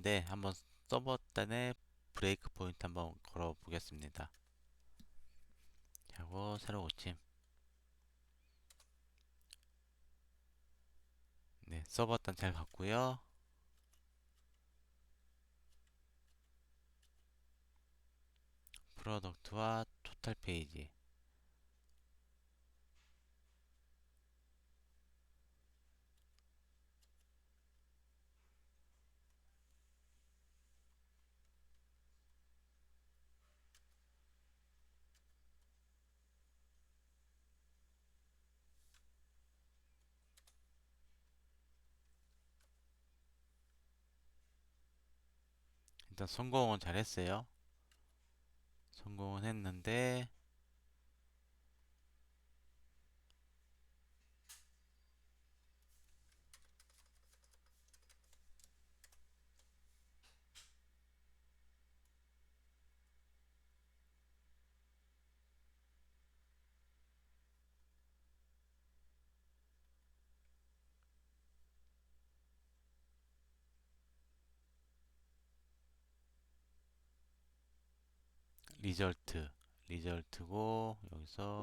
있는데 한번 서버 단에 브레이크 포인트 한번 걸어 보겠습니다. 하고 새로 고침. 네, 서버 단잘 갔고요. 프로덕트와 토탈 페이지. 일단 성공은 잘했어요. 성공은 했는데 리절트 리절트고 여기서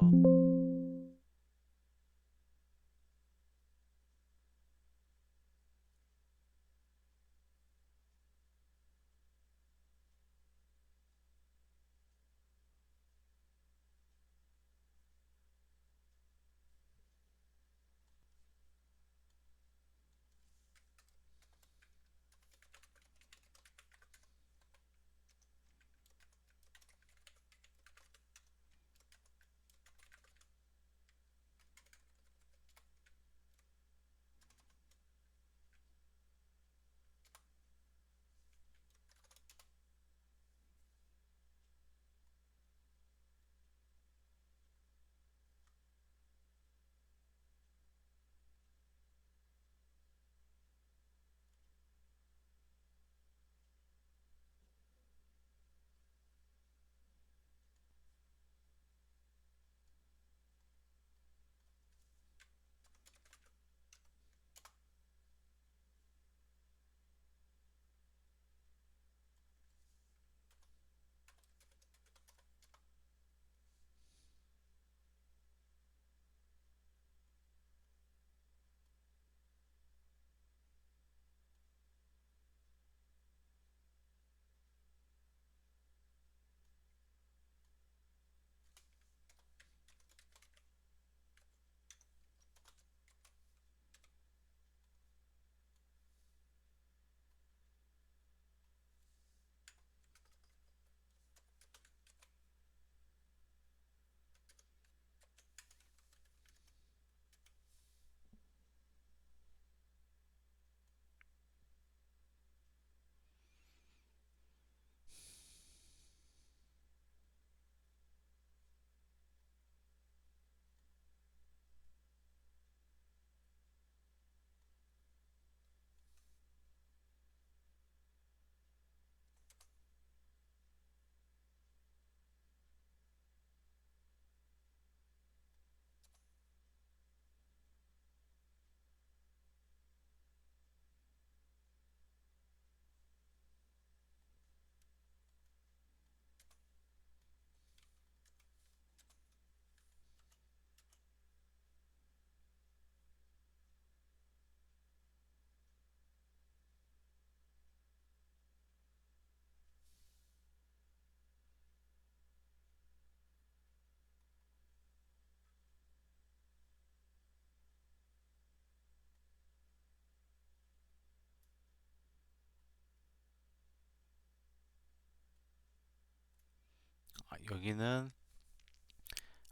여기는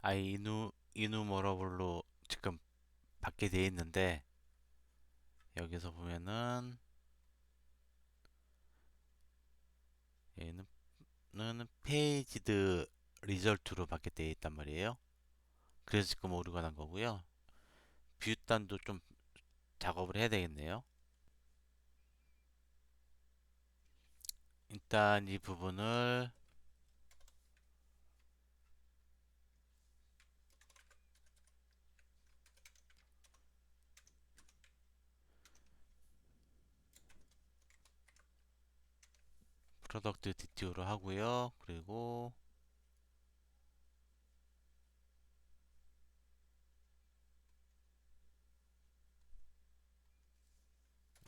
아이 이누 이누 머러블로 지금 받게 되어 있는데 여기서 보면은 얘는 페이지드 리절트로 받게 되어 있단 말이에요. 그래서 지금 오류가 난 거고요. 뷰단도 좀 작업을 해야 되겠네요. 일단 이 부분을 프로덕트 DTO로 하고요. 그리고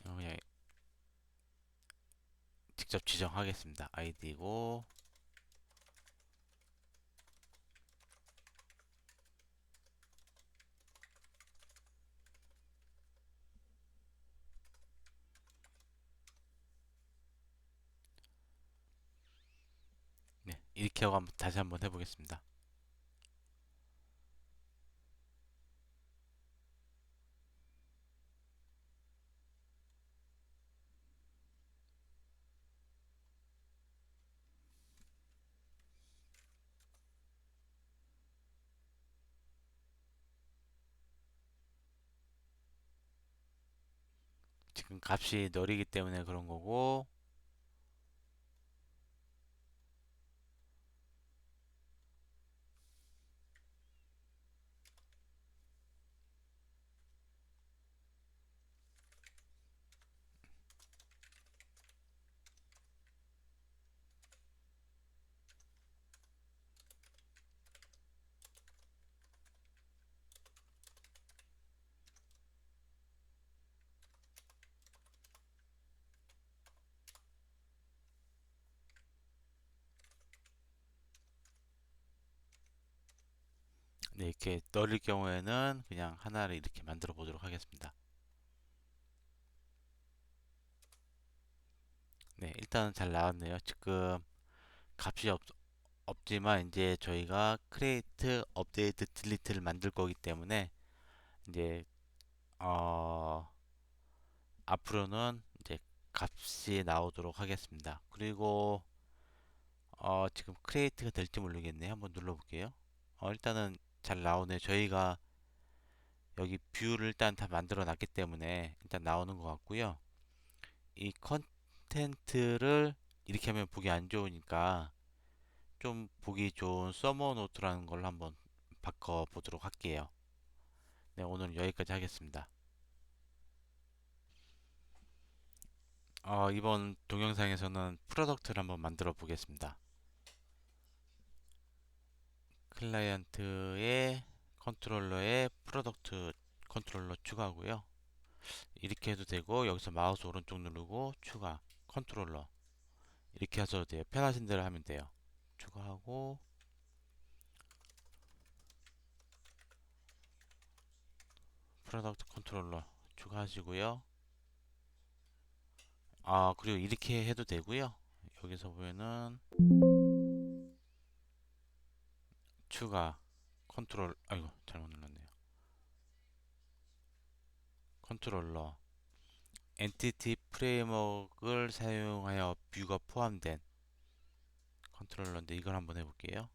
어, 그냥 직접 지정하겠습니다. 아이디고 네, 이렇게 하고 한번 다시 한번 해보겠습니다. 지금 값이 느리기 때문에 그런 거고 네, 이렇게 넣을 경우에는 그냥 하나를 이렇게 만들어 보도록 하겠습니다. 네, 일단은 잘 나왔네요. 지금 값이 없, 없지만 이제 저희가 create, update, delete를 만들 거기 때문에 이제 어, 앞으로는 이제 값이 나오도록 하겠습니다. 그리고 어, 지금 create가 될지 모르겠네요. 한번 눌러볼게요. 어, 일단은 잘 나오네요. 저희가 여기 뷰를 일단 다 만들어 놨기 때문에 일단 나오는 것 같고요. 이 컨텐트를 이렇게 하면 보기 안 좋으니까 좀 보기 좋은 서머 노트라는 걸로 한번 바꿔 보도록 할게요. 네, 오늘은 여기까지 하겠습니다. 어, 이번 동영상에서는 프로덕트를 한번 만들어 보겠습니다. 클라이언트의 컨트롤러에 프로덕트 컨트롤러 추가하고요. 이렇게 해도 되고 여기서 마우스 오른쪽 누르고 추가 컨트롤러 이렇게 하셔도 돼요. 편하신 대로 하면 돼요. 추가하고 프로덕트 컨트롤러 추가하시고요. 아 그리고 이렇게 해도 되고요. 여기서 보면은 추가 컨트롤 아이고 잘못 눌렀네요. 컨트롤러 엔티티 프레임워크를 사용하여 뷰가 포함된 컨트롤러인데 이걸 한번 해볼게요.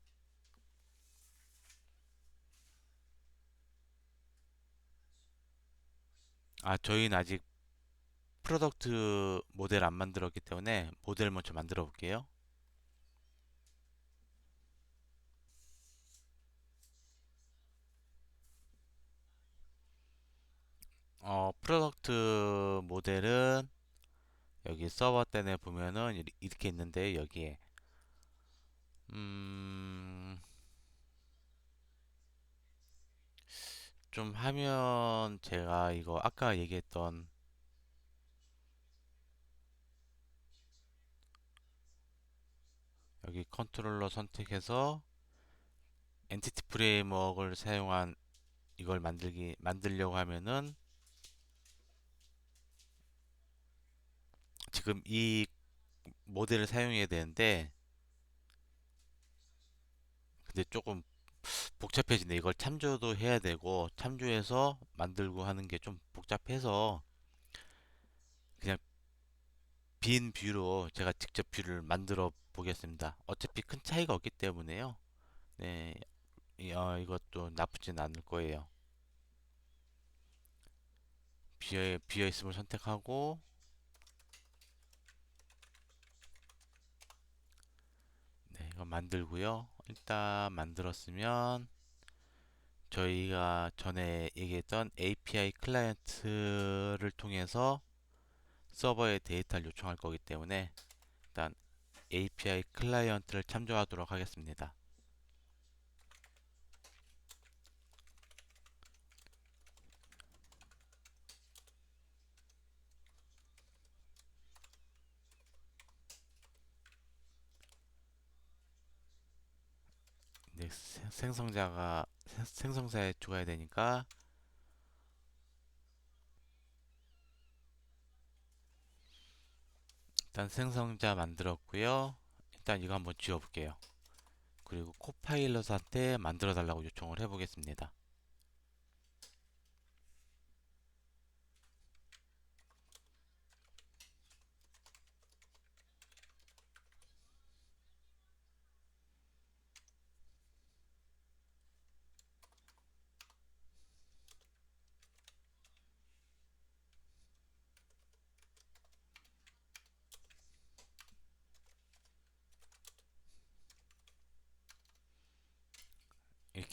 아, 저희는 아직 프로덕트 모델 안 만들었기 때문에 모델 먼저 만들어 볼게요. 어, 프로덕트 모델은 여기 서버 때문에 보면은 이렇게 있는데 여기에. 음, 좀 하면 제가 이거 아까 얘기했던 여기 컨트롤러 선택해서 엔티티 프레임워크를 사용한 이걸 만들기 만들려고 하면은 지금 이 모델을 사용해야 되는데 근데 조금 복잡해지네. 이걸 참조도 해야 되고 참조해서 만들고 하는 게 좀 복잡해서 그냥 빈 뷰로 제가 직접 뷰를 만들어 보겠습니다. 어차피 큰 차이가 없기 때문에요. 네, 이- 어, 이것도 나쁘진 않을 거예요. 비어, 비어 있음을 선택하고 이거 만들고요. 일단 만들었으면 저희가 전에 얘기했던 API 클라이언트를 통해서 서버에 데이터를 요청할 거기 때문에 일단 API 클라이언트를 참조하도록 하겠습니다. 생- 생성자가 생- 생성자에 줘야 되니까 일단 생성자 만들었고요. 일단 이거 한번 지워볼게요. 그리고 코파일럿한테 만들어 달라고 요청을 해보겠습니다.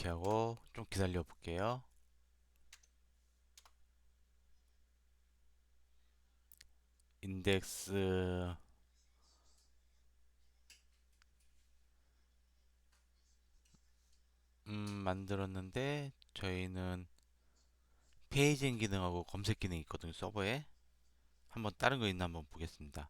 이렇게 하고 좀 기다려 볼게요. 인덱스. 음, 만들었는데 저희는 페이징 기능하고 검색 기능이 있거든요 서버에. 한번 다른 거 있나 한번 보겠습니다